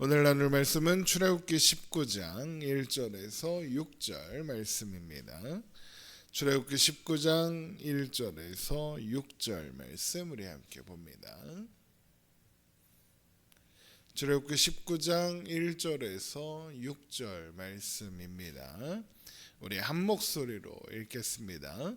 오늘 나눌 말씀은 출애굽기 19장 1절에서 6절 말씀입니다. 출애굽기 19장 1절에서 6절 말씀 우리 함께 봅니다. 출애굽기 19장 1절에서 6절 말씀입니다. 우리 한 목소리로 읽겠습니다.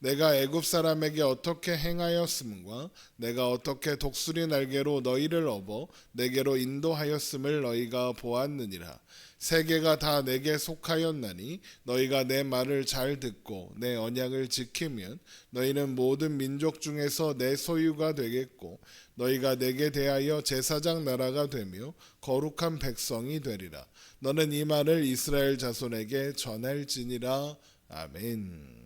내가 애굽 사람에게 어떻게 행하였음과 내가 어떻게 독수리 날개로 너희를 업어 내게로 인도하였음을 너희가 보았느니라. 세계가 다 내게 속하였나니 너희가 내 말을 잘 듣고 내 언약을 지키면 너희는 모든 민족 중에서 내 소유가 되겠고 너희가 내게 대하여 제사장 나라가 되며 거룩한 백성이 되리라. 너는 이 말을 이스라엘 자손에게 전할지니라. 아멘.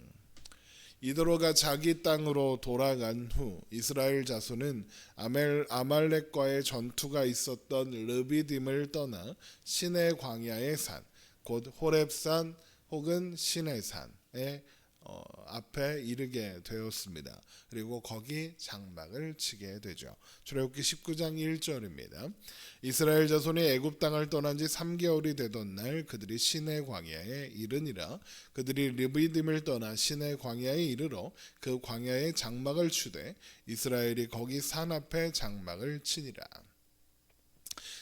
이도로가 자기 땅으로 돌아간 후 이스라엘 자손은 아멜, 아말렉과의 전투가 있었던 르비딤을 떠나 시내 광야의 산, 곧 호렙산 혹은 시내산의 어, 앞에 이르게 되었습니다. 그리고 거기 장막을 치게 되죠. 출애굽기 19장 1절입니다. 이스라엘 자손이 애굽 땅을 떠난 지 3개월이 되던 날 그들이 시내 광야에 이르니라 그들이 르비딤을 떠나 시내 광야에 이르러 그 광야에 장막을 치되 이스라엘이 거기 산 앞에 장막을 치니라.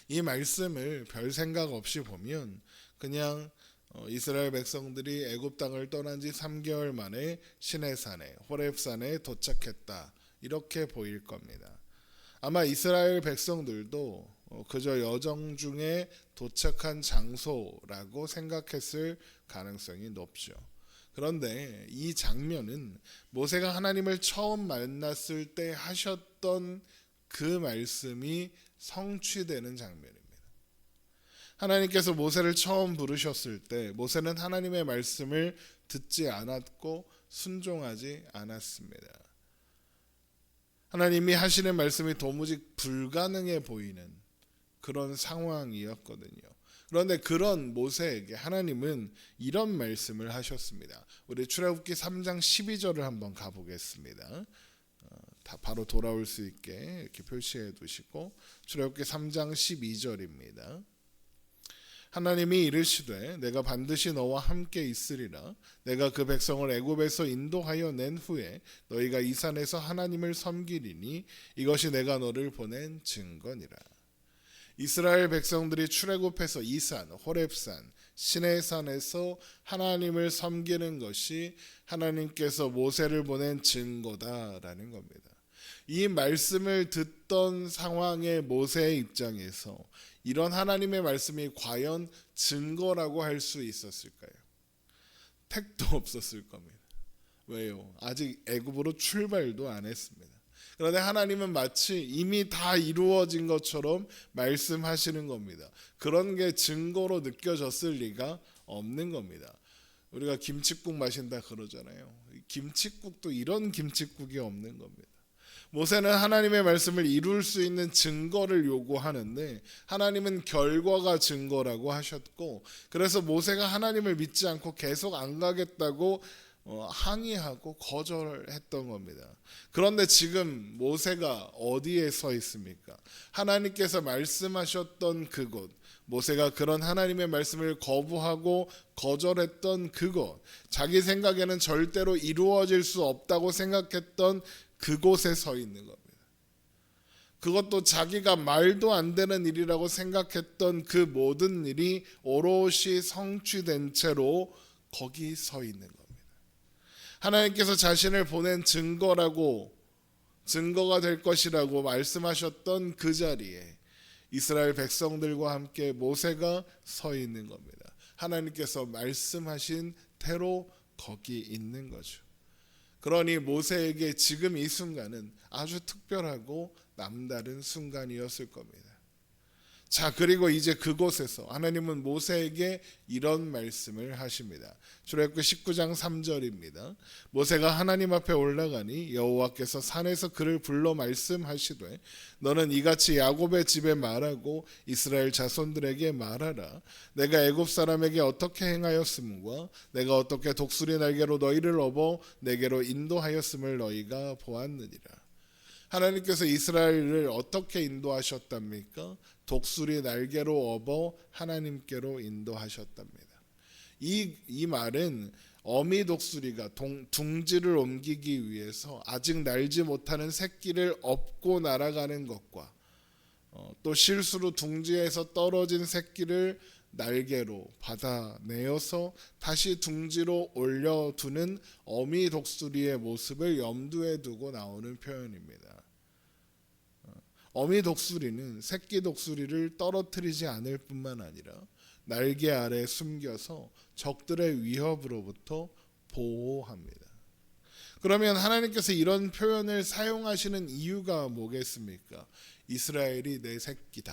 이 말씀을 별 생각 없이 보면 그냥 어, 이스라엘 백성들이 애굽 땅을 떠난 지 3개월 만에 시내산에 호렙산에 도착했다. 이렇게 보일 겁니다. 아마 이스라엘 백성들도 어, 그저 여정 중에 도착한 장소라고 생각했을 가능성이 높죠. 그런데 이 장면은 모세가 하나님을 처음 만났을 때 하셨던 그 말씀이 성취되는 장면입니다. 하나님께서 모세를 처음 부르셨을 때 모세는 하나님의 말씀을 듣지 않았고 순종하지 않았습니다. 하나님이 하시는 말씀이 도무지 불가능해 보이는 그런 상황이었거든요. 그런데 그런 모세에게 하나님은 이런 말씀을 하셨습니다. 우리 출애굽기 3장 12절을 한번 가보겠습니다. 어, 다 바로 돌아올 수 있게 이렇게 표시해 두시고 출애굽기 3장 12절입니다. 하나님이 이르시되 내가 반드시 너와 함께 있으리라 내가 그 백성을 애굽에서 인도하여 낸 후에 너희가 이 산에서 하나님을 섬기리니 이것이 내가 너를 보낸 증거니라 이스라엘 백성들이 출애굽해서 이산 호렙산 시내산에서 하나님을 섬기는 것이 하나님께서 모세를 보낸 증거다라는 겁니다. 이 말씀을 듣던 상황의 모세의 입장에서 이런 하나님의 말씀이 과연 증거라고 할 수 있었을까요? 택도 없었을 겁니다. 왜요? 아직 애굽으로 출발도 안 했습니다. 그런데 하나님은 마치 이미 다 이루어진 것처럼 말씀하시는 겁니다. 그런 게 증거로 느껴졌을 리가 없는 겁니다. 우리가 김치국 마신다 그러잖아요. 김치국도 이런 김치국이 없는 겁니다. 모세는 하나님의 말씀을 이룰 수 있는 증거를 요구하는데 하나님은 결과가 증거라고 하셨고 그래서 모세가 하나님을 믿지 않고 계속 안 가겠다고 어, 항의하고 거절했던 겁니다. 그런데 지금 모세가 어디에 서 있습니까? 하나님께서 말씀하셨던 그곳, 모세가 그런 하나님의 말씀을 거부하고 거절했던 그곳, 자기 생각에는 절대로 이루어질 수 없다고 생각했던 그곳에 서 있는 겁니다. 그것도 자기가 말도 안 되는 일이라고 생각했던 그 모든 일이 오롯이 성취된 채로 거기 서 있는 겁니다. 하나님께서 자신을 보낸 증거라고 증거가 될 것이라고 말씀하셨던 그 자리에 이스라엘 백성들과 함께 모세가 서 있는 겁니다. 하나님께서 말씀하신 대로 거기 있는 거죠. 그러니 모세에게 지금 이 순간은 아주 특별하고 남다른 순간이었을 겁니다. 자, 그리고 이제 그곳에서 하나님은 모세에게 이런 말씀을 하십니다. 출애굽기 19장 3절입니다. 모세가 하나님 앞에 올라가니 여호와께서 산에서 그를 불러 말씀하시되 너는 이같이 야곱의 집에 말하고 이스라엘 자손들에게 말하라 내가 애굽 사람에게 어떻게 행하였음과 내가 어떻게 독수리 날개로 너희를 업어 내게로 인도하였음을 너희가 보았느니라. 하나님께서 이스라엘을 어떻게 인도하셨답니까? 독수리 날개로 업어 하나님께로 인도하셨답니다. 이, 이 말은 어미 독수리가 동, 둥지를 옮기기 위해서 아직 날지 못하는 새끼를 업고 날아가는 것과 어, 또 실수로 둥지에서 떨어진 새끼를 날개로 받아내어서 다시 둥지로 올려두는 어미 독수리의 모습을 염두에 두고 나오는 표현입니다. 어미 독수리는 새끼 독수리를 떨어뜨리지 않을 뿐만 아니라 날개 아래 숨겨서 적들의 위협으로부터 보호합니다. 그러면 하나님께서 이런 표현을 사용하시는 이유가 뭐겠습니까? 이스라엘이 내 새끼다.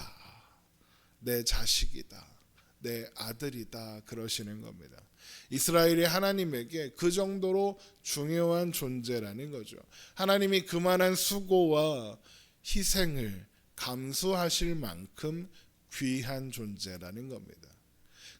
내 자식이다. 내 아들이다. 그러시는 겁니다. 이스라엘이 하나님에게 그 정도로 중요한 존재라는 거죠. 하나님이 그만한 수고와 희생을 감수하실 만큼 귀한 존재라는 겁니다.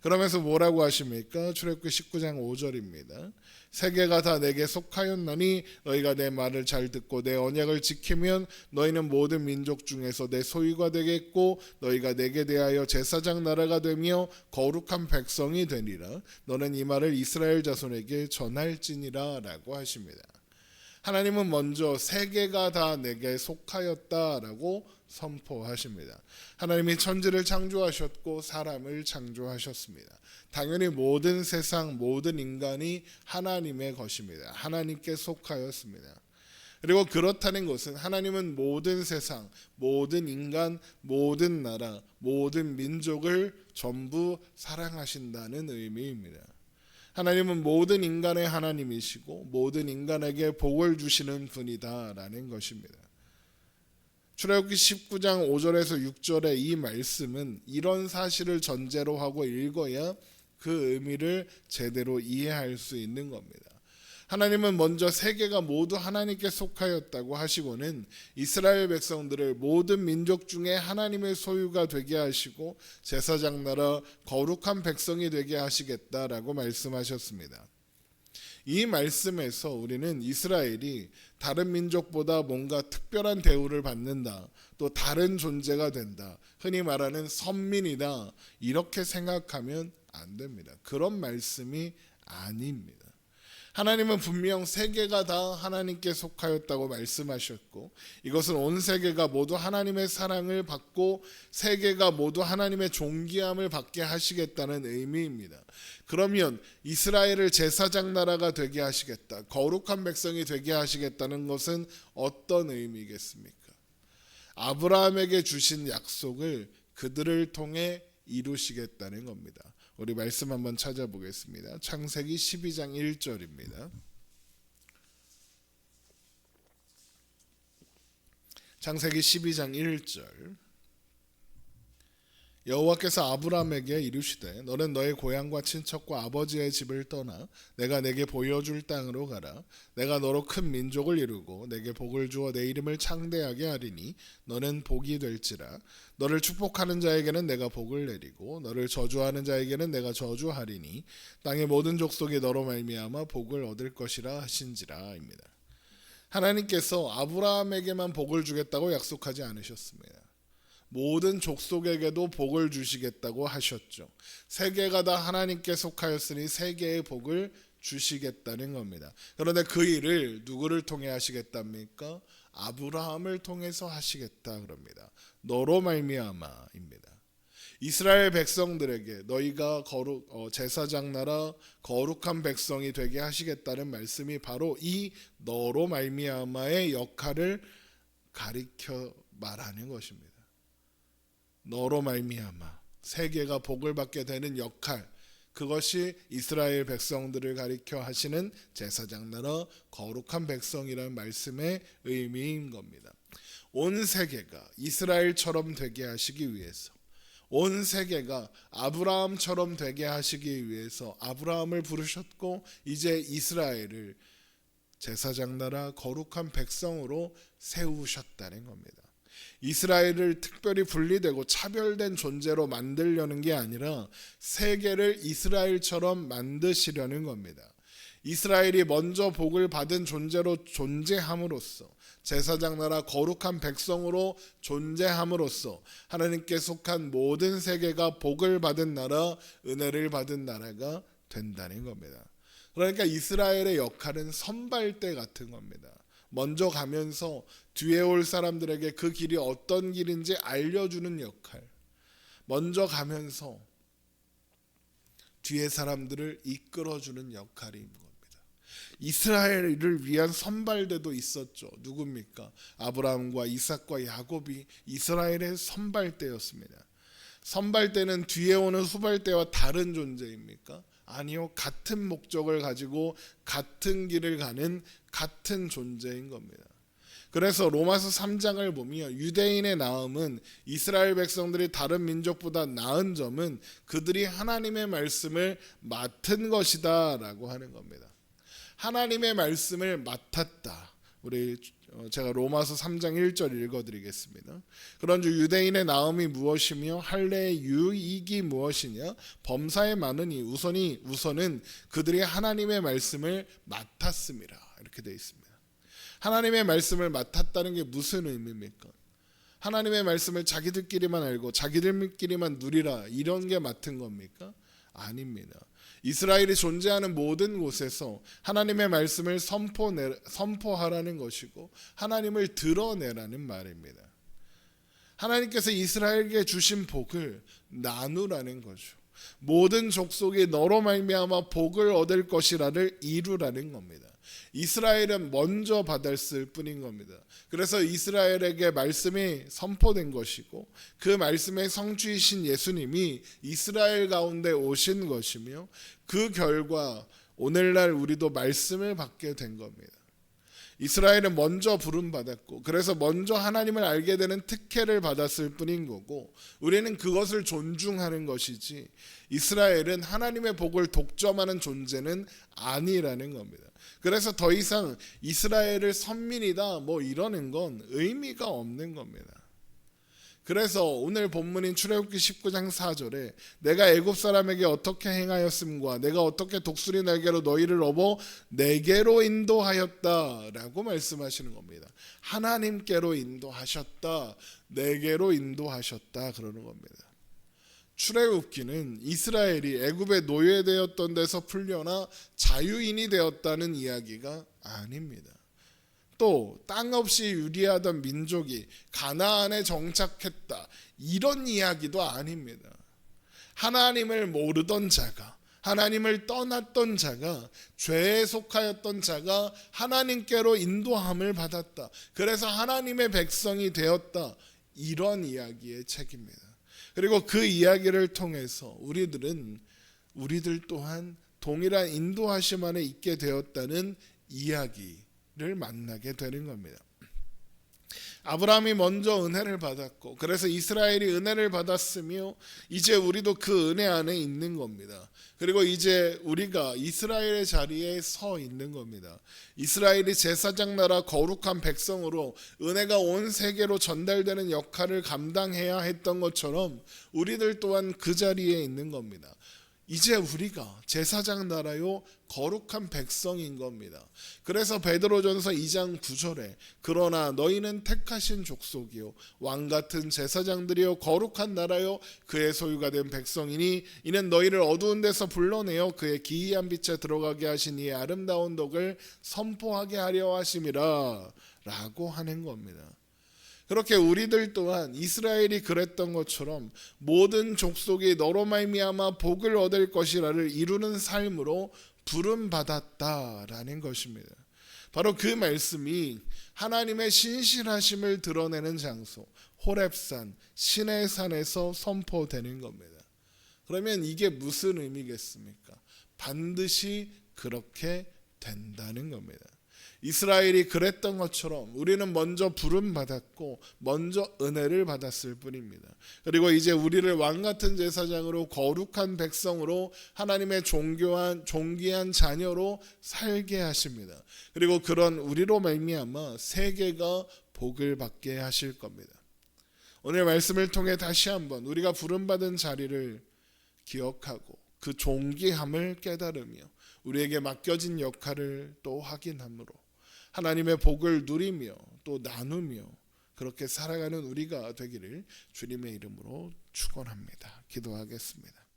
그러면서 뭐라고 하십니까? 출애굽기 19장 5절입니다. 세계가 다 내게 속하였나니 너희가 내 말을 잘 듣고 내 언약을 지키면 너희는 모든 민족 중에서 내 소유가 되겠고 너희가 내게 대하여 제사장 나라가 되며 거룩한 백성이 되리라. 너는 이 말을 이스라엘 자손에게 전할지니라라고 하십니다. 하나님은 먼저 세계가 다 내게 속하였다라고 선포하십니다. 하나님이 천지를 창조하셨고 사람을 창조하셨습니다. 당연히 모든 세상 모든 인간이 하나님의 것입니다. 하나님께 속하였습니다. 그리고 그렇다는 것은 하나님은 모든 세상, 모든 인간, 모든 나라, 모든 민족을 전부 사랑하신다는 의미입니다. 하나님은 모든 인간의 하나님이시고 모든 인간에게 복을 주시는 분이다라는 것입니다. 출애굽기 19장 5절에서 6절의 이 말씀은 이런 사실을 전제로 하고 읽어야 그 의미를 제대로 이해할 수 있는 겁니다. 하나님은 먼저 세계가 모두 하나님께 속하였다고 하시고는 이스라엘 백성들을 모든 민족 중에 하나님의 소유가 되게 하시고 제사장 나라 거룩한 백성이 되게 하시겠다라고 말씀하셨습니다. 이 말씀에서 우리는 이스라엘이 다른 민족보다 뭔가 특별한 대우를 받는다. 또 다른 존재가 된다. 흔히 말하는 선민이다. 이렇게 생각하면 안 됩니다. 그런 말씀이 아닙니다. 하나님은 분명 세계가 다 하나님께 속하였다고 말씀하셨고 이것은 온 세계가 모두 하나님의 사랑을 받고 세계가 모두 하나님의 존귀함을 받게 하시겠다는 의미입니다. 그러면 이스라엘을 제사장 나라가 되게 하시겠다. 거룩한 백성이 되게 하시겠다는 것은 어떤 의미겠습니까? 아브라함에게 주신 약속을 그들을 통해 이루시겠다는 겁니다. 우리 말씀 한번 찾아보겠습니다. 창세기 12장 1절입니다. 창세기 12장 1절 여호와께서 아브라함에게 이르시되 너는 너의 고향과 친척과 아버지의 집을 떠나 내가 내게 보여줄 땅으로 가라 내가 너로 큰 민족을 이루고 내게 복을 주어 내 이름을 창대하게 하리니 너는 복이 될지라 너를 축복하는 자에게는 내가 복을 내리고 너를 저주하는 자에게는 내가 저주하리니 땅의 모든 족속이 너로 말미암아 복을 얻을 것이라 하신지라입니다. 하나님께서 아브라함에게만 복을 주겠다고 약속하지 않으셨습니다. 모든 족속에게도 복을 주시겠다고 하셨죠. 세계가 다 하나님께 속하였으니 세계의 복을 주시겠다는 겁니다. 그런데 그 일을 누구를 통해 하시겠답니까? 아브라함을 통해서 하시겠다 그럽니다. 너로 말미암아입니다. 이스라엘 백성들에게 너희가 거룩 어, 제사장 나라 거룩한 백성이 되게 하시겠다는 말씀이 바로 이 너로 말미암아의 역할을 가리켜 말하는 것입니다. 너로 말미암아 세계가 복을 받게 되는 역할 그것이 이스라엘 백성들을 가리켜 하시는 제사장 나라 거룩한 백성이라는 말씀의 의미인 겁니다. 온 세계가 이스라엘처럼 되게 하시기 위해서 온 세계가 아브라함처럼 되게 하시기 위해서 아브라함을 부르셨고 이제 이스라엘을 제사장 나라 거룩한 백성으로 세우셨다는 겁니다. 이스라엘을 특별히 분리되고 차별된 존재로 만들려는 게 아니라 세계를 이스라엘처럼 만드시려는 겁니다. 이스라엘이 먼저 복을 받은 존재로 존재함으로써 제사장 나라 거룩한 백성으로 존재함으로써 하나님께 속한 모든 세계가 복을 받은 나라, 은혜를 받은 나라가 된다는 겁니다. 그러니까 이스라엘의 역할은 선발대 같은 겁니다. 먼저 가면서 뒤에 올 사람들에게 그 길이 어떤 길인지 알려주는 역할. 먼저 가면서 뒤에 사람들을 이끌어주는 역할인 겁니다. 이스라엘을 위한 선발대도 있었죠. 누굽니까? 아브라함과 이삭과 야곱이 이스라엘의 선발대였습니다. 선발대는 뒤에 오는 후발대와 다른 존재입니까? 아니요. 같은 목적을 가지고 같은 길을 가는 같은 존재인 겁니다. 그래서 로마서 3장을 보면 유대인의 나음은 이스라엘 백성들이 다른 민족보다 나은 점은 그들이 하나님의 말씀을 맡은 것이다 라고 하는 겁니다. 하나님의 말씀을 맡았다. 우리 어, 제가 로마서 3장 1절 읽어드리겠습니다. 그런즉 유대인의 나음이 무엇이며 할례의 유익이 무엇이냐? 범사에 많으니 우선이 우선은 그들이 하나님의 말씀을 맡았습니다. 이렇게 되어 있습니다. 하나님의 말씀을 맡았다는 게 무슨 의미입니까? 하나님의 말씀을 자기들끼리만 알고 자기들끼리만 누리라 이런 게 맡은 겁니까? 아닙니다. 이스라엘이 존재하는 모든 곳에서 하나님의 말씀을 선포내, 선포하라는 것이고 하나님을 드러내라는 말입니다. 하나님께서 이스라엘에게 주신 복을 나누라는 거죠. 모든 족속이 너로 말미암아 복을 얻을 것이라를 이루라는 겁니다. 이스라엘은 먼저 받았을 뿐인 겁니다. 그래서 이스라엘에게 말씀이 선포된 것이고 그 말씀의 성취이신 예수님이 이스라엘 가운데 오신 것이며 그 결과 오늘날 우리도 말씀을 받게 된 겁니다. 이스라엘은 먼저 부름 받았고 그래서 먼저 하나님을 알게 되는 특혜를 받았을 뿐인 거고 우리는 그것을 존중하는 것이지 이스라엘은 하나님의 복을 독점하는 존재는 아니라는 겁니다. 그래서 더 이상 이스라엘을 선민이다 뭐 이러는 건 의미가 없는 겁니다. 그래서 오늘 본문인 출애굽기 19장 4절에 내가 애굽 사람에게 어떻게 행하였음과 내가 어떻게 독수리 날개로 너희를 업어 내게로 인도하였다라고 말씀하시는 겁니다. 하나님께로 인도하셨다. 내게로 인도하셨다 그러는 겁니다. 출애굽기는 이스라엘이 애굽에 노예되었던 데서 풀려나 자유인이 되었다는 이야기가 아닙니다. 또 땅 없이 유리하던 민족이 가나안에 정착했다. 이런 이야기도 아닙니다. 하나님을 모르던 자가 하나님을 떠났던 자가 죄에 속하였던 자가 하나님께로 인도함을 받았다. 그래서 하나님의 백성이 되었다. 이런 이야기의 책입니다. 그리고 그 이야기를 통해서 우리들은 우리들 또한 동일한 인도하심 안에 있게 되었다는 이야기를 만나게 되는 겁니다. 아브라함이 먼저 은혜를 받았고 그래서 이스라엘이 은혜를 받았으며 이제 우리도 그 은혜 안에 있는 겁니다. 그리고 이제 우리가 이스라엘의 자리에 서 있는 겁니다. 이스라엘이 제사장 나라 거룩한 백성으로 은혜가 온 세계로 전달되는 역할을 감당해야 했던 것처럼 우리들 또한 그 자리에 있는 겁니다. 이제 우리가 제사장 나라요 거룩한 백성인 겁니다. 그래서 베드로전서 2장 9절에 그러나 너희는 택하신 족속이요 왕 같은 제사장들이요 거룩한 나라요 그의 소유가 된 백성이니 이는 너희를 어두운 데서 불러내어 그의 기이한 빛에 들어가게 하신 이의 아름다운 덕을 선포하게 하려 하심이라 라고 하는 겁니다. 그렇게 우리들 또한 이스라엘이 그랬던 것처럼 모든 족속이 너로 말미암아 복을 얻을 것이라를 이루는 삶으로 부름 받았다라는 것입니다. 바로 그 말씀이 하나님의 신실하심을 드러내는 장소 호렙산 신의 산에서 선포되는 겁니다. 그러면 이게 무슨 의미겠습니까? 반드시 그렇게 된다는 겁니다. 이스라엘이 그랬던 것처럼 우리는 먼저 부름 받았고 먼저 은혜를 받았을 뿐입니다. 그리고 이제 우리를 왕 같은 제사장으로 거룩한 백성으로 하나님의 종교한 존귀한 자녀로 살게 하십니다. 그리고 그런 우리로 말미암아 세계가 복을 받게 하실 겁니다. 오늘 말씀을 통해 다시 한번 우리가 부름 받은 자리를 기억하고 그 존귀함을 깨달으며 우리에게 맡겨진 역할을 또 확인함으로 하나님의 복을 누리며 또 나누며 그렇게 살아가는 우리가 되기를 주님의 이름으로 축원합니다. 기도하겠습니다.